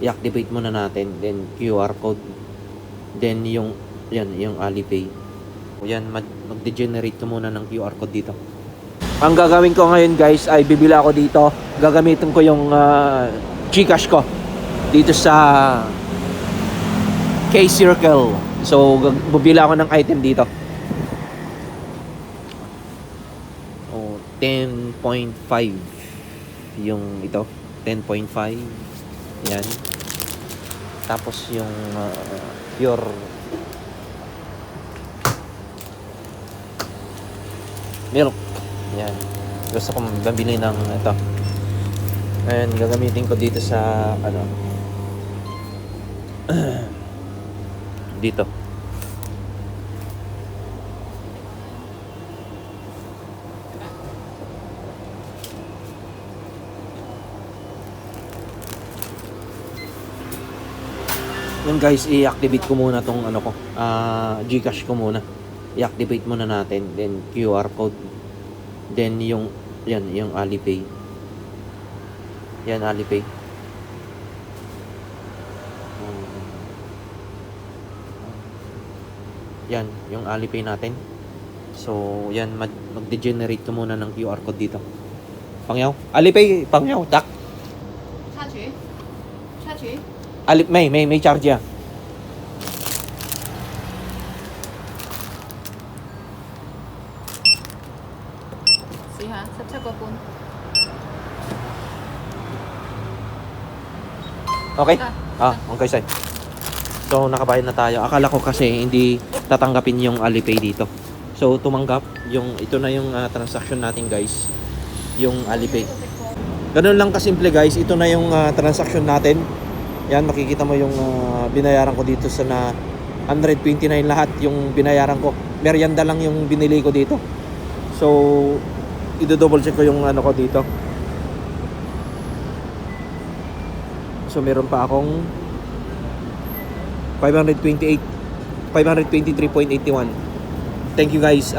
i-activate muna natin. Then QR code. Then yung yan, yung Alipay. Yan, mag- mag-degenerate ka muna ng QR code dito. Ang gagawin ko ngayon guys ay bibili ako dito. Gagamitin ko yung ah, Gcash ko dito sa K-Circle. So, bibili ako ng item dito. Oh, 10.5 yung ito. 10.5. Yan. Tapos yung ah, pure milk. Yan. Gusto ko mabili ng ito. Ayan, gagamitin ko dito sa ano dito. Yun guys, i-activate ko muna tong ano ko, ah GCash ko muna. I-activate muna natin, then QR code. Then yung yan, yung Alipay. Yan Alipay. Yan, yung Alipay natin. So, yan, mag- mag-degenerate ka muna ng QR code dito. Pangyaw? Alipay, pangyaw, tak. Alip may, may, may charge yan. Sa kopon. Okay? Ah, ah okay side. So, nakabayad na tayo. Akala ko kasi hindi tatanggapin yung Alipay dito. So, tumanggap. Yung, ito na yung uh, transaction natin guys. Yung Alipay. Ganun lang kasimple guys. Ito na yung uh, transaction natin. Yan, makikita mo yung ah, binayaran ko dito sa na 129 lahat yung binayaran ko. Merienda lang yung binili ko dito. So, i-double check ko yung ano ko dito. So meron pa akong 528 523.81. Thank you guys.